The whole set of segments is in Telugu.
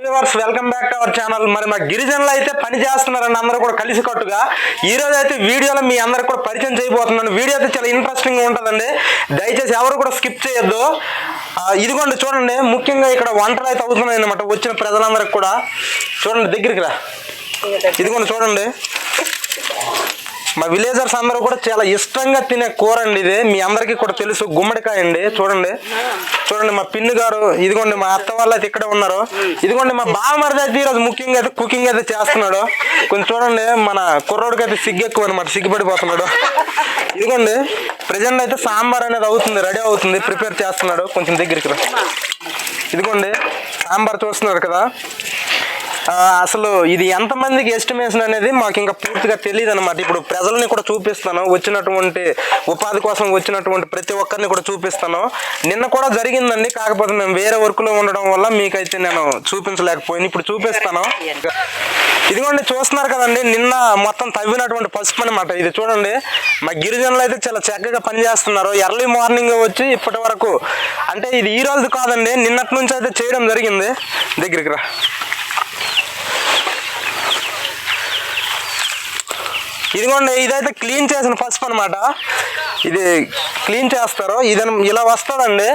Viewers welcome back to our channel మరి మా గిరిజనులు అయితే పని చేస్తున్నారని అందరూ కూడా కలిసి కట్టుగా. ఈ రోజు అయితే వీడియోలో మీ అందరికి కూడా పరిచయం చేయబోతున్నాను. వీడియో అయితే చాలా ఇంట్రెస్టింగ్ ఉంటుందండి. దయచేసి ఎవరు కూడా స్కిప్ చేయొద్దు. ఇదిగోండి చూడండి. ముఖ్యంగా ఇక్కడ వంటలు అయితే అవుతున్నాయి అనమాట వచ్చిన ప్రజలందరికి కూడా. చూడండి దగ్గరికి రా. ఇదిగోండి చూడండి. మా విలేజర్స్ అందరూ కూడా చాలా ఇష్టంగా తినే కూర అండి ఇది. మీ అందరికీ కూడా తెలుసు. గుమ్మడికాయ అండి. చూడండి. చూడండి మా పిన్ని గారు ఇదిగోండి మా అత్త వాళ్ళు అయితే ఇక్కడే ఉన్నారు. ఇదిగోండి మా బావమరిది అయితే ఈరోజు ముఖ్యంగా అయితే కుకింగ్ అయితే చేస్తున్నాడు. కొంచెం చూడండి మన కుర్రోడికి అయితే సిగ్గు ఎక్కువ అనమాట సిగ్గుపడిపోతున్నాడు. ఇదిగోండి ప్రజెంట్ అయితే సాంబార్ అనేది అవుతుంది రెడీ అవుతుంది. ప్రిపేర్ చేస్తున్నాడు. కొంచెం దగ్గరికి ఇదిగోండి సాంబార్ చూస్తున్నారు కదా. అసలు ఇది ఎంతమందికి ఎస్టిమేషన్ అనేది మాకు ఇంకా పూర్తిగా తెలియదు అనమాట ఇప్పుడు ప్రజల్ని కూడా చూపిస్తాను. వచ్చినటువంటి ఉపాధి కోసం వచ్చినటువంటి ప్రతి ఒక్కరిని కూడా చూపిస్తాను. నిన్న కూడా జరిగిందండి. కాకపోతే మేము వేరే వర్క్లో ఉండడం వల్ల మీకైతే నేను చూపించలేకపోయింది ఇప్పుడు చూపిస్తాను. ఇదిగోండి చూస్తున్నారు కదండి. నిన్న మొత్తం తవ్వినటువంటి పసుపు అనమాట ఇది చూడండి. మా గిరిజనులు అయితే చాలా చక్కగా పనిచేస్తున్నారు. ఎర్లీ మార్నింగ్ వచ్చి ఇప్పటి వరకు అంటే ఇది ఈ రోజు కాదండి. నిన్నటి నుంచి అయితే చేయడం జరిగింది. దగ్గరికి రా. ఇదిగోండి ఇదైతే క్లీన్ చేసిన పసుపు అనమాట ఇది క్లీన్ చేస్తారు. ఇది ఇలా వస్తుందండి.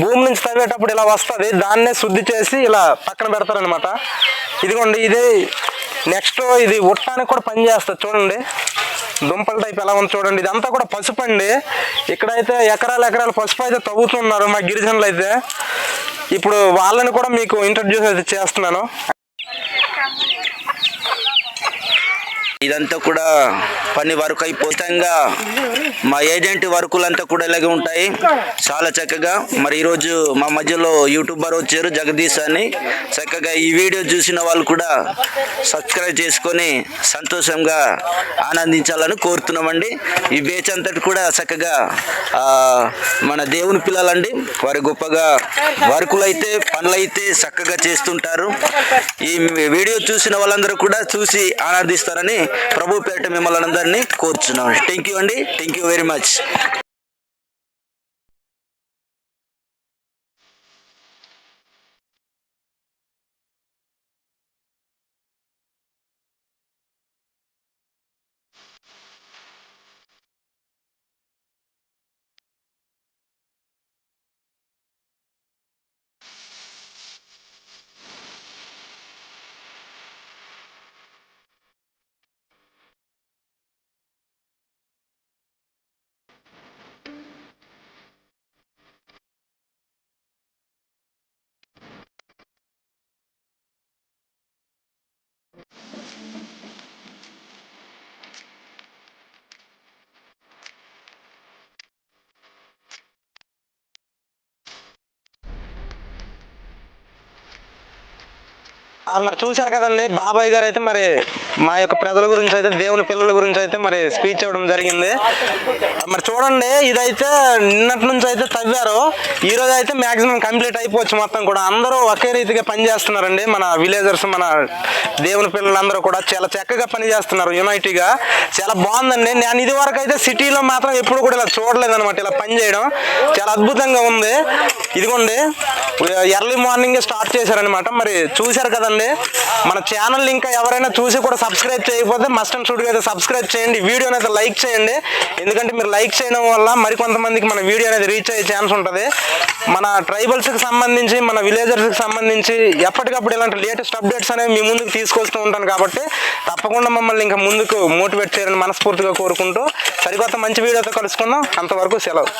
భూమి నుంచి తవ్వేటప్పుడు ఇలా వస్తుంది. దాన్నే శుద్ధి చేసి ఇలా పక్కన పెడతారనమాట ఇదిగోండి ఇది నెక్స్ట్ ఇది ఉట్టానికి కూడా పని చేస్తుంది చూడండి దుంపల టైప్ ఎలా ఉంది చూడండి. ఇదంతా కూడా పసుపు అండి. ఇక్కడైతే ఎకరాలు ఎకరాలు పసుపు అయితే తవ్వుతున్నారు మా గిరిజనులు అయితే ఇప్పుడు వాళ్ళని కూడా మీకు ఇంట్రడ్యూస్ అయితే చేస్తున్నాను. ఇదంతా కూడా పని వర్క్ అయిపోతంగా మా ఏజెంట్ వర్కులంతా కూడా ఇలాగే ఉంటాయి. చాలా చక్కగా మరి ఈరోజు మా మధ్యలో యూట్యూబర్ వచ్చారు జగదీష్ అని. చక్కగా ఈ వీడియో చూసిన వాళ్ళు కూడా సబ్స్క్రైబ్ చేసుకొని సంతోషంగా ఆనందించాలని కోరుతున్నామండి. ఈ బేచ్ అంతటి కూడా చక్కగా మన దేవుని పిల్లలండి వారు గొప్పగా వర్కులు అయితే పనులైతే చక్కగా చేస్తుంటారు. ఈ వీడియో చూసిన వాళ్ళందరూ కూడా చూసి ఆనందిస్తారని ప్రభు పేట మిమ్మల్ని అందరినీ కోరుచున్నాం. థ్యాంక్ యూ అండి. థ్యాంక్ యూ వెరీ మచ్ అలా చూశారు కదండి. బాబాయ్ గారు అయితే మరి మా యొక్క ప్రజల గురించి అయితే దేవుని పిల్లల గురించి అయితే మరి స్పీచ్ ఇవ్వడం జరిగింది. మరి చూడండి ఇదైతే నిన్నటి నుంచి అయితే తవ్వారు. ఈ రోజు అయితే మాక్సిమం కంప్లీట్ అయిపోవచ్చు మొత్తం కూడా. అందరూ ఒకే రీతిగా పని చేస్తున్నారండి. మన విలేజర్స్ మన దేవుని పిల్లలందరూ కూడా చాలా చక్కగా పని చేస్తున్నారు యునైటీగా చాలా బాగుందండి. నేను ఇది వరకు అయితే సిటీలో మాత్రం ఎప్పుడు కూడా ఇలా చూడలేదు అనమాట ఇలా పని చేయడం చాలా అద్భుతంగా ఉంది. ఇదిగోండి ఎర్లీ మార్నింగ్ స్టార్ట్ చేశారనమాట మరి చూశారు కదండి మన ఛానల్ ఇంకా ఎవరైనా చూసి కూడా సబ్స్క్రైబ్ చేయకపోతే మస్ట్ అండ్ షుడ్గా అయితే సబ్స్క్రైబ్ చేయండి. వీడియోని అయితే లైక్ చేయండి. ఎందుకంటే మీరు లైక్ చేయడం వల్ల మరికొంతమందికి మన వీడియో అనేది రీచ్ అయ్యే ఛాన్స్ ఉంటుంది. మన ట్రైబల్స్కి సంబంధించి మన విలేజర్స్కి సంబంధించి ఎప్పటికప్పుడు ఇలాంటి లేటెస్ట్ అప్డేట్స్ అనేవి మీ ముందుకు తీసుకొస్తూ ఉంటాను కాబట్టి తప్పకుండా మమ్మల్ని ఇంకా ముందుకు మోటివేట్ చేయాలని మనస్ఫూర్తిగా కోరుకుంటూ సరికొత్త మంచి వీడియోతో కలుసుకుందాం. అంతవరకు సెలవు.